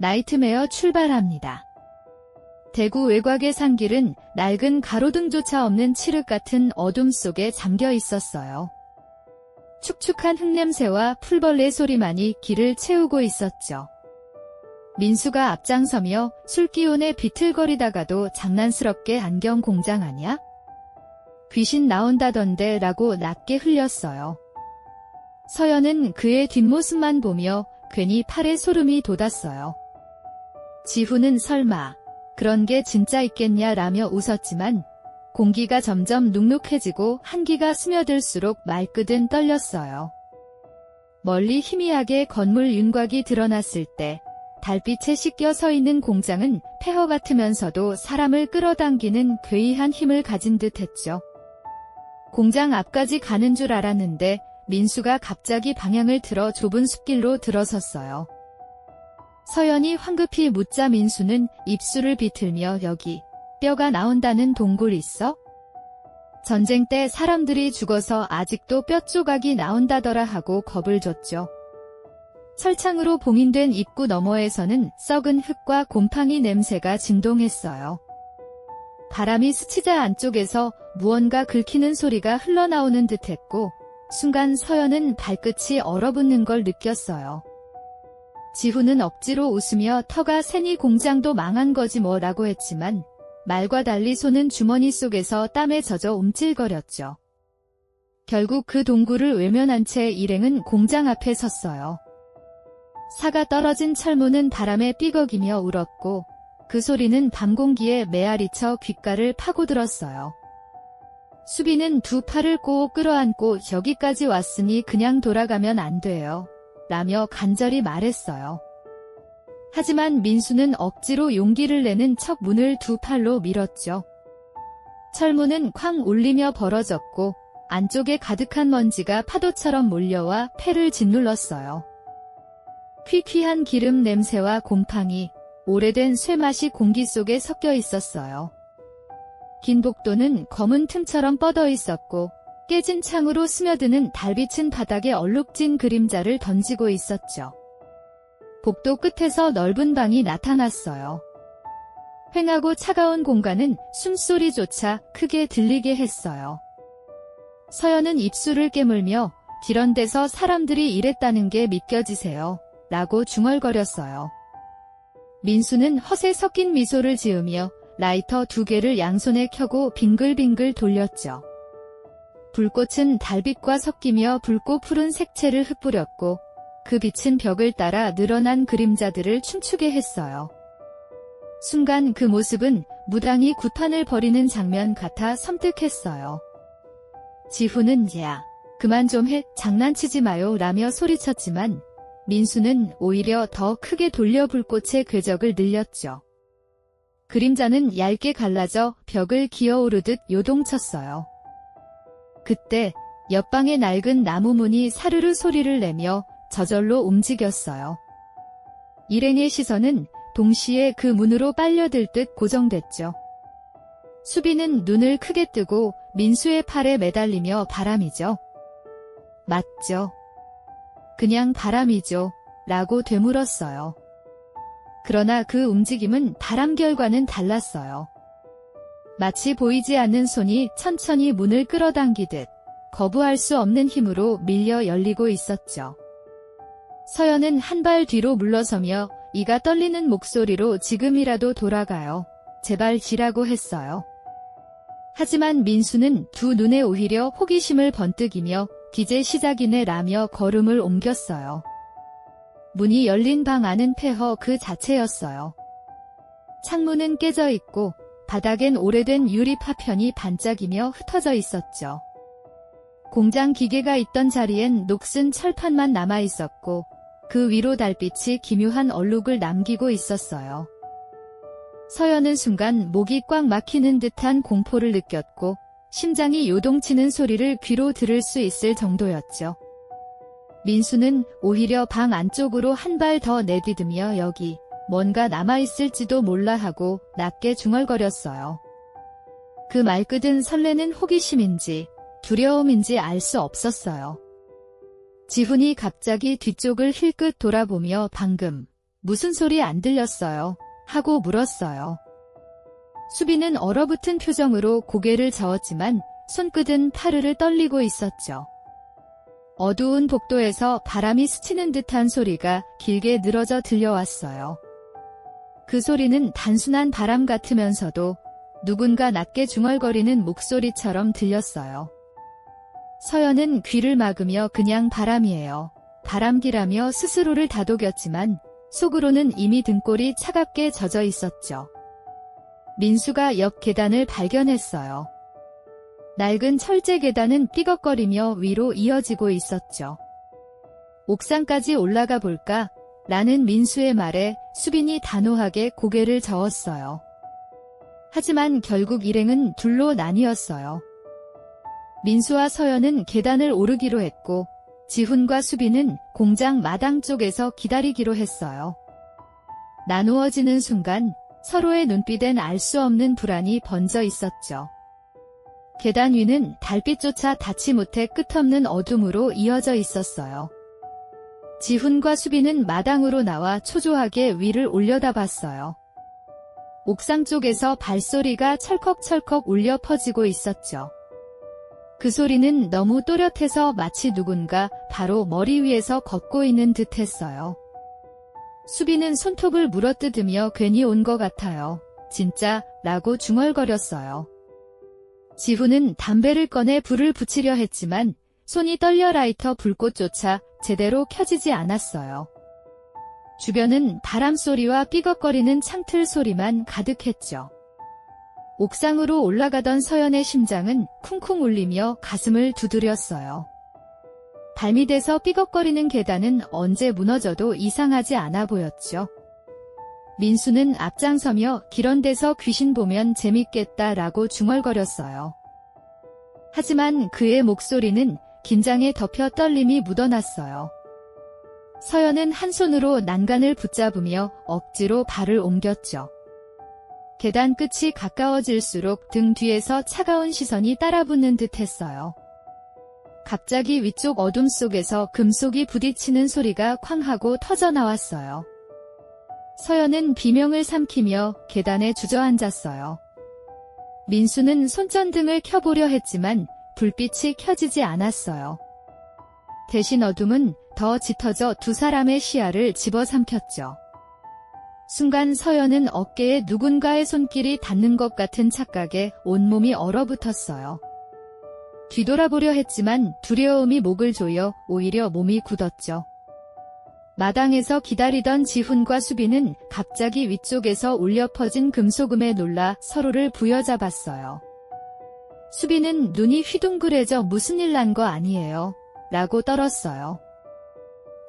나이트메어 출발합니다. 대구 외곽의 산길은 낡은 가로등조차 없는 칠흑 같은 어둠 속에 잠겨 있었어요. 축축한 흙냄새와 풀벌레 소리만이 길을 채우고 있었죠. 민수가 앞장서며 술기운에 비틀거리다가도 장난스럽게 안경 공장 아냐? 귀신 나온다던데 라고 낮게 흘렸어요. 서연은 그의 뒷모습만 보며 괜히 팔에 소름이 돋았어요. 지훈은 설마 그런 게 진짜 있겠냐 라며 웃었지만 공기가 점점 눅눅해지고 한기가 스며들수록 말끝은 떨렸어요. 멀리 희미하게 건물 윤곽이 드러났을 때 달빛에 씻겨 서 있는 공장은 폐허 같으면서도 사람을 끌어당기는 괴이한 힘을 가진 듯 했죠. 공장 앞까지 가는 줄 알았는데 민수가 갑자기 방향을 틀어 좁은 숲길로 들어섰어요. 서연이 황급히 묻자 민수는 입술을 비틀며 여기 뼈가 나온다는 동굴 있어? 전쟁 때 사람들이 죽어서 아직도 뼈 조각이 나온다더라 하고 겁을 줬죠. 철창으로 봉인된 입구 너머에서는 썩은 흙과 곰팡이 냄새가 진동했어요. 바람이 스치자 안쪽에서 무언가 긁히는 소리가 흘러나오는 듯했고 순간 서연은 발끝이 얼어붙는 걸 느꼈어요. 지훈은 억지로 웃으며 터가 새니 공장도 망한 거지 뭐라고 했지만 말과 달리 손은 주머니 속에서 땀에 젖어 움찔거렸죠. 결국 그 동굴을 외면한 채 일행은 공장 앞에 섰어요. 사가 떨어진 철문은 바람에 삐걱이며 울었고 그 소리는 밤 공기에 메아리쳐 귓가를 파고들었어요. 수비는 두 팔을 꼭 끌어안고 여기까지 왔으니 그냥 돌아가면 안 돼요. 라며 간절히 말했어요. 하지만 민수는 억지로 용기를 내는 척 문을 두 팔로 밀었죠. 철문은 쾅 울리며 벌어졌고 안쪽에 가득한 먼지가 파도처럼 몰려와 폐를 짓눌렀어요. 퀴퀴한 기름 냄새와 곰팡이, 오래된 쇠맛이 공기 속에 섞여 있었어요. 긴 복도는 검은 틈처럼 뻗어 있었고 깨진 창으로 스며드는 달빛은 바닥에 얼룩진 그림자를 던지고 있었죠. 복도 끝에서 넓은 방이 나타났어요. 휑하고 차가운 공간은 숨소리조차 크게 들리게 했어요. 서연은 입술을 깨물며 이런 데서 사람들이 일했다는 게 믿겨지세요. 라고 중얼거렸어요. 민수는 헛에 섞인 미소를 지으며 라이터 두 개를 양손에 켜고 빙글빙글 돌렸죠. 불꽃은 달빛과 섞이며 붉고 푸른 색채를 흩뿌렸고 그 빛은 벽을 따라 늘어난 그림자들을 춤추게 했어요. 순간 그 모습은 무당이 구판을 벌이는 장면 같아 섬뜩했어요. 지훈은 야, 그만 좀 해, 장난치지 마요 라며 소리쳤지만 민수는 오히려 더 크게 돌려 불꽃의 궤적을 늘렸죠. 그림자는 얇게 갈라져 벽을 기어오르듯 요동쳤어요. 그때 옆방의 낡은 나무 문이 사르르 소리를 내며 저절로 움직였어요. 일행의 시선은 동시에 그 문으로 빨려들 듯 고정됐죠. 수비는 눈을 크게 뜨고 민수의 팔에 매달리며 바람이죠. 맞죠. 그냥 바람이죠. 라고 되물었어요. 그러나 그 움직임은 바람 결과는 달랐어요. 마치 보이지 않는 손이 천천히 문을 끌어당기듯 거부할 수 없는 힘으로 밀려 열리고 있었죠. 서연은 한 발 뒤로 물러서며 이가 떨리는 목소리로 지금이라도 돌아가요. 제발 지라고 했어요. 하지만 민수는 두 눈에 오히려 호기심을 번뜩이며 기재 시작이네 라며 걸음을 옮겼어요. 문이 열린 방 안은 폐허 그 자체였어요. 창문은 깨져 있고 바닥엔 오래된 유리 파편이 반짝이며 흩어져 있었죠. 공장 기계가 있던 자리엔 녹슨 철판만 남아 있었고 그 위로 달빛이 기묘한 얼룩을 남기고 있었어요. 서연은 순간 목이 꽉 막히는 듯한 공포를 느꼈고 심장이 요동치는 소리를 귀로 들을 수 있을 정도였죠. 민수는 오히려 방 안쪽으로 한 발 더 내디디며 여기 뭔가 남아있을지도 몰라 하고 낮게 중얼거렸어요. 그 말끝은 설레는 호기심인지 두려움인지 알 수 없었어요. 지훈이 갑자기 뒤쪽을 힐끗 돌아보며 방금 무슨 소리 안 들렸어요? 하고 물었어요. 수빈은 얼어붙은 표정으로 고개를 저었지만 손끝은 파르르 떨리고 있었죠. 어두운 복도에서 바람이 스치는 듯한 소리가 길게 늘어져 들려왔어요. 그 소리는 단순한 바람 같으면서도 누군가 낮게 중얼거리는 목소리처럼 들렸어요. 서연은 귀를 막으며 그냥 바람이에요. 바람기라며 스스로를 다독였지만 속으로는 이미 등골이 차갑게 젖어 있었죠. 민수가 옆 계단을 발견했어요. 낡은 철제 계단은 삐걱거리며 위로 이어지고 있었죠. 옥상까지 올라가 볼까? 라는 민수의 말에 수빈이 단호하게 고개를 저었어요. 하지만 결국 일행은 둘로 나뉘었어요. 민수와 서연은 계단을 오르기로 했고 지훈과 수빈은 공장 마당 쪽에서 기다리기로 했어요. 나누어지는 순간 서로의 눈빛엔 알 수 없는 불안이 번져 있었죠. 계단 위는 달빛조차 닿지 못해 끝없는 어둠으로 이어져 있었어요. 지훈과 수빈은 마당으로 나와 초조하게 위를 올려다봤어요. 옥상 쪽에서 발소리가 철컥철컥 울려 퍼지고 있었죠. 그 소리는 너무 또렷해서 마치 누군가 바로 머리 위에서 걷고 있는 듯 했어요. 수빈은 손톱을 물어뜯으며 괜히 온 것 같아요. 진짜 라고 중얼거렸어요. 지훈은 담배를 꺼내 불을 붙이려 했지만 손이 떨려 라이터 불꽃조차 제대로 켜지지 않았어요. 주변은 바람 소리와 삐걱거리는 창틀 소리만 가득했죠. 옥상으로 올라가던 서연의 심장은 쿵쿵 울리며 가슴을 두드렸어요. 발밑에서 삐걱거리는 계단은 언제 무너져도 이상하지 않아 보였죠. 민수는 앞장서며 기런 데서 귀신 보면 재밌겠다라고 중얼거렸어요. 하지만 그의 목소리는 긴장에 덮여 떨림이 묻어났어요. 서연은 한 손으로 난간을 붙잡으며 억지로 발을 옮겼죠. 계단 끝이 가까워질수록 등 뒤에서 차가운 시선이 따라붙는 듯 했어요. 갑자기 위쪽 어둠 속에서 금속이 부딪히는 소리가 쾅 하고 터져 나왔어요. 서연은 비명을 삼키며 계단에 주저앉았어요. 민수는 손전등을 켜보려 했지만 불빛이 켜지지 않았어요. 대신 어둠은 더 짙어져 두 사람의 시야를 집어삼켰죠. 순간 서연은 어깨에 누군가의 손길이 닿는 것 같은 착각에 온몸이 얼어붙었어요. 뒤돌아보려 했지만 두려움이 목을 조여 오히려 몸이 굳었죠. 마당에서 기다리던 지훈과 수빈은 갑자기 위쪽에서 울려 퍼진 금소금에 놀라 서로를 부여잡았어요. 수빈은 눈이 휘둥그레져 무슨 일 난 거 아니에요? 라고 떨었어요.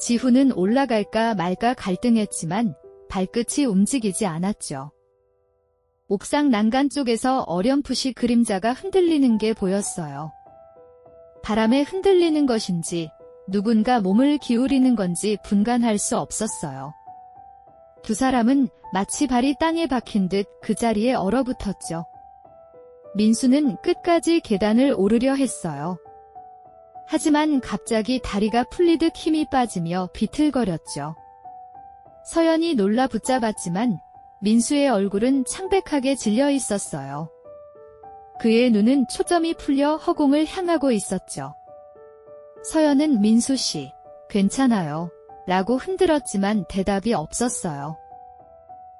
지훈은 올라갈까 말까 갈등했지만 발끝이 움직이지 않았죠. 옥상 난간 쪽에서 어렴풋이 그림자가 흔들리는 게 보였어요. 바람에 흔들리는 것인지 누군가 몸을 기울이는 건지 분간할 수 없었어요. 두 사람은 마치 발이 땅에 박힌 듯 그 자리에 얼어붙었죠. 민수는 끝까지 계단을 오르려 했어요. 하지만 갑자기 다리가 풀리듯 힘이 빠지며 비틀거렸죠. 서연이 놀라 붙잡았지만 민수의 얼굴은 창백하게 질려 있었어요. 그의 눈은 초점이 풀려 허공을 향하고 있었죠. 서연은 민수 씨, 괜찮아요. 라고 흔들었지만 대답이 없었어요.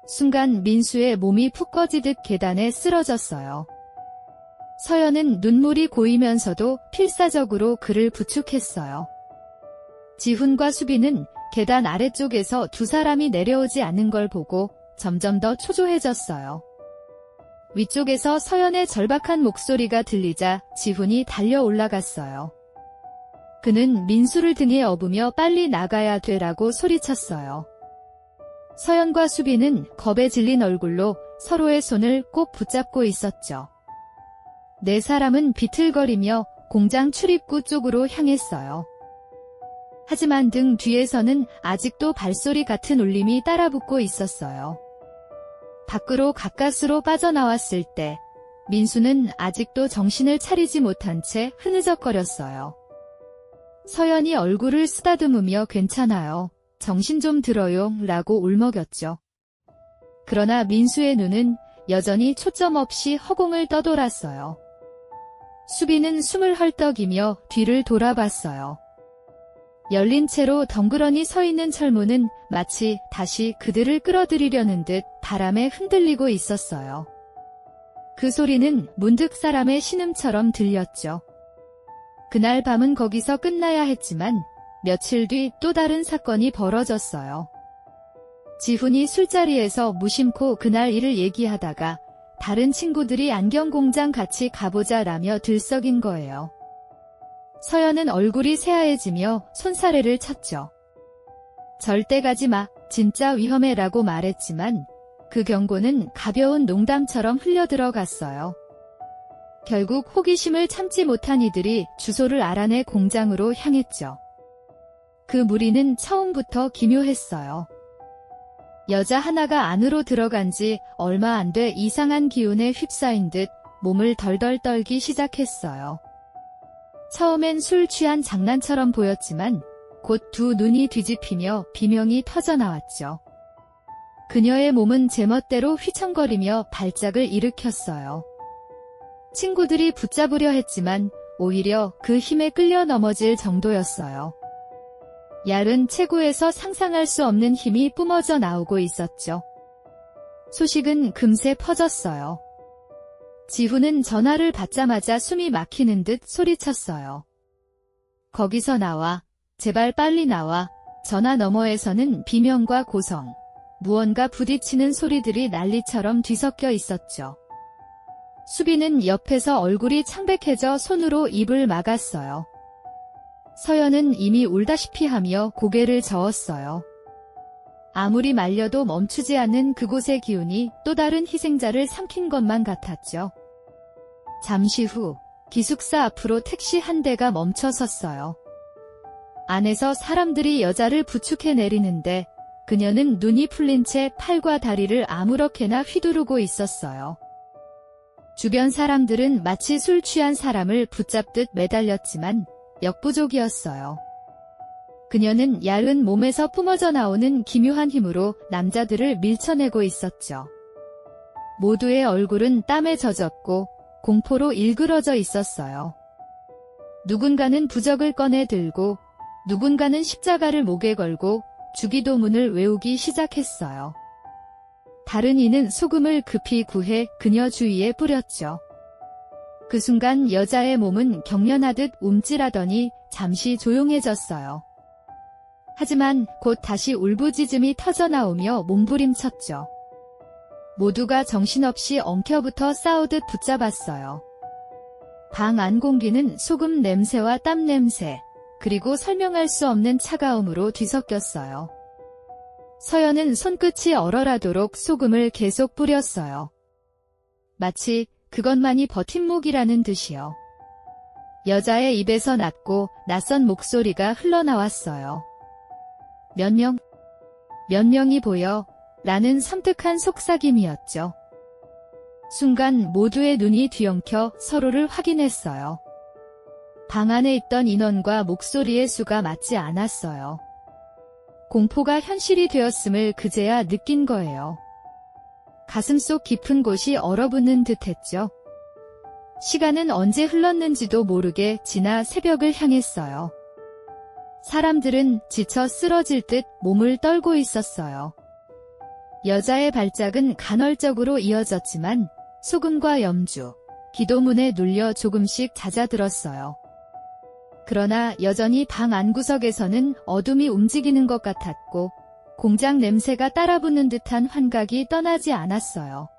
순간 민수의 몸이 푹 꺼지듯 계단에 쓰러졌어요. 서연은 눈물이 고이면서도 필사적으로 그를 부축했어요. 지훈과 수빈은 계단 아래쪽에서 두 사람이 내려오지 않는 걸 보고 점점 더 초조해졌어요. 위쪽에서 서연의 절박한 목소리가 들리자 지훈이 달려 올라갔어요. 그는 민수를 등에 업으며 빨리 나가야 돼라고 소리쳤어요. 서연과 수빈은 겁에 질린 얼굴로 서로의 손을 꼭 붙잡고 있었죠. 네 사람은 비틀거리며 공장 출입구 쪽으로 향했어요. 하지만 등 뒤에서는 아직도 발소리 같은 울림이 따라붙고 있었어요. 밖으로 가까스로 빠져나왔을 때 민수는 아직도 정신을 차리지 못한 채 흐느적거렸어요. 서연이 얼굴을 쓰다듬으며 괜찮아요. 정신 좀 들어요 라고 울먹였죠. 그러나 민수의 눈은 여전히 초점 없이 허공을 떠돌았어요. 수비는 숨을 헐떡이며 뒤를 돌아봤어요. 열린 채로 덩그러니 서 있는 철문은 마치 다시 그들을 끌어들이려는 듯 바람에 흔들리고 있었어요. 그 소리는 문득 사람의 신음처럼 들렸죠. 그날 밤은 거기서 끝나야 했지만 며칠 뒤 또 다른 사건이 벌어졌어요. 지훈이 술자리에서 무심코 그날 일을 얘기하다가 다른 친구들이 안경 공장 같이 가보자 라며 들썩인 거예요. 서연은 얼굴이 새하얘지며 손사래를 쳤죠. 절대 가지 마, 진짜 위험해 라고 말했지만 그 경고는 가벼운 농담처럼 흘려들어갔어요. 결국 호기심을 참지 못한 이들이 주소를 알아내 공장으로 향했죠. 그 무리는 처음부터 기묘했어요. 여자 하나가 안으로 들어간 지 얼마 안 돼 이상한 기운에 휩싸인 듯 몸을 덜덜 떨기 시작했어요. 처음엔 술 취한 장난처럼 보였지만 곧 두 눈이 뒤집히며 비명이 터져나왔죠. 그녀의 몸은 제멋대로 휘청거리며 발작을 일으켰어요. 친구들이 붙잡으려 했지만 오히려 그 힘에 끌려 넘어질 정도였어요. 얄은 체구에서 상상할 수 없는 힘이 뿜어져 나오고 있었죠. 소식은 금세 퍼졌어요. 지훈은 전화를 받자마자 숨이 막히는 듯 소리쳤어요. 거기서 나와, 제발 빨리 나와, 전화 너머에서는 비명과 고성, 무언가 부딪히는 소리들이 난리처럼 뒤섞여 있었죠. 수비는 옆에서 얼굴이 창백해져 손으로 입을 막았어요. 서연은 이미 울다시피 하며 고개를 저었어요. 아무리 말려도 멈추지 않는 그곳의 기운이 또 다른 희생자를 삼킨 것만 같았죠. 잠시 후 기숙사 앞으로 택시 한 대가 멈춰 섰어요. 안에서 사람들이 여자를 부축해 내리는데 그녀는 눈이 풀린 채 팔과 다리를 아무렇게나 휘두르고 있었어요. 주변 사람들은 마치 술 취한 사람을 붙잡듯 매달렸지만 역부족이었어요. 그녀는 얇은 몸에서 뿜어져 나오는 기묘한 힘으로 남자들을 밀쳐내고 있었죠. 모두의 얼굴은 땀에 젖었고 공포로 일그러져 있었어요. 누군가는 부적을 꺼내 들고 누군가는 십자가를 목에 걸고 주기도문을 외우기 시작했어요. 다른 이는 소금을 급히 구해 그녀 주위에 뿌렸죠. 그 순간 여자의 몸은 경련하듯 움찔하더니 잠시 조용해졌어요. 하지만 곧 다시 울부짖음이 터져나오며 몸부림쳤죠. 모두가 정신없이 엉켜붙어 싸우듯 붙잡았어요. 방 안 공기는 소금 냄새와 땀 냄새, 그리고 설명할 수 없는 차가움으로 뒤섞였어요. 서연은 손끝이 얼얼하도록 소금을 계속 뿌렸어요. 마치 그것만이 버팀목이라는 듯이요. 여자의 입에서 낮고 낯선 목소리가 흘러나왔어요. 몇 명? 몇 명이 보여? 라는 섬뜩한 속삭임이었죠. 순간 모두의 눈이 뒤엉켜 서로를 확인했어요. 방 안에 있던 인원과 목소리의 수가 맞지 않았어요. 공포가 현실이 되었음을 그제야 느낀 거예요. 가슴속 깊은 곳이 얼어붙는 듯 했죠. 시간은 언제 흘렀는지도 모르게 지나 새벽을 향했어요. 사람들은 지쳐 쓰러질 듯 몸을 떨고 있었어요. 여자의 발작은 간헐적으로 이어졌지만 소금과 염주, 기도문에 눌려 조금씩 잦아들었어요. 그러나 여전히 방 안구석에서는 어둠이 움직이는 것 같았고 공장 냄새가 따라붙는 듯한 환각이 떠나지 않았어요.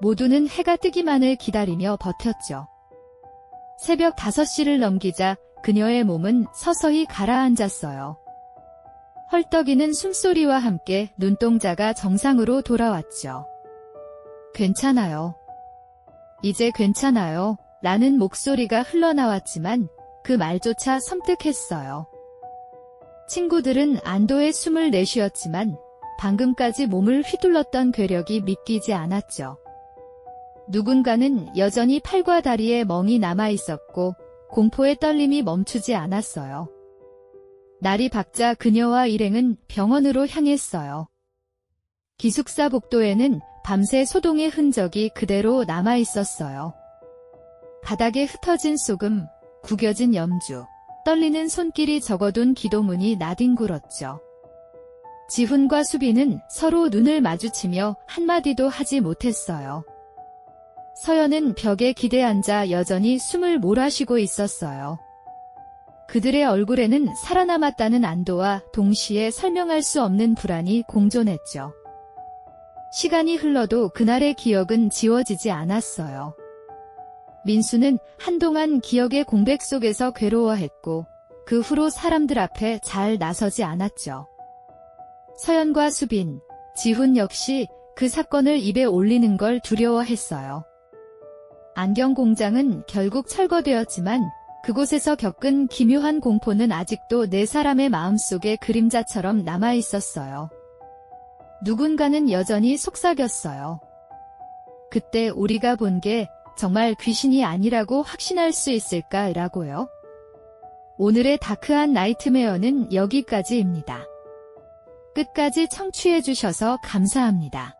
모두는 해가 뜨기만을 기다리며 버텼죠. 새벽 5시를 넘기자 그녀의 몸은 서서히 가라앉았어요. 헐떡이는 숨소리와 함께 눈동자가 정상으로 돌아왔죠. 괜찮아요. 이제 괜찮아요. 라는 목소리가 흘러나왔지만 그 말조차 섬뜩했어요. 친구들은 안도의 숨을 내쉬었지만 방금까지 몸을 휘둘렀던 괴력이 믿기지 않았죠. 누군가는 여전히 팔과 다리에 멍이 남아 있었고 공포의 떨림이 멈추지 않았어요. 날이 밝자 그녀와 일행은 병원으로 향했어요. 기숙사 복도에는 밤새 소동의 흔적이 그대로 남아 있었어요. 바닥에 흩어진 소금, 구겨진 염주, 떨리는 손길이 적어둔 기도문이 나뒹굴었죠. 지훈과 수빈은 서로 눈을 마주치며 한마디도 하지 못했어요. 서연은 벽에 기대앉아 여전히 숨을 몰아쉬고 있었어요. 그들의 얼굴에는 살아남았다는 안도와 동시에 설명할 수 없는 불안이 공존했죠. 시간이 흘러도 그날의 기억은 지워지지 않았어요. 민수는 한동안 기억의 공백 속에서 괴로워했고 그 후로 사람들 앞에 잘 나서지 않았죠. 서연과 수빈, 지훈 역시 그 사건을 입에 올리는 걸 두려워했어요. 안경 공장은 결국 철거되었지만 그곳에서 겪은 기묘한 공포는 아직도 네 사람의 마음속에 그림자처럼 남아 있었어요. 누군가는 여전히 속삭였어요. 그때 우리가 본 게 정말 귀신이 아니라고 확신할 수 있을까라고요. 오늘의 다크한 나이트메어는 여기까지입니다. 끝까지 청취해주셔서 감사합니다.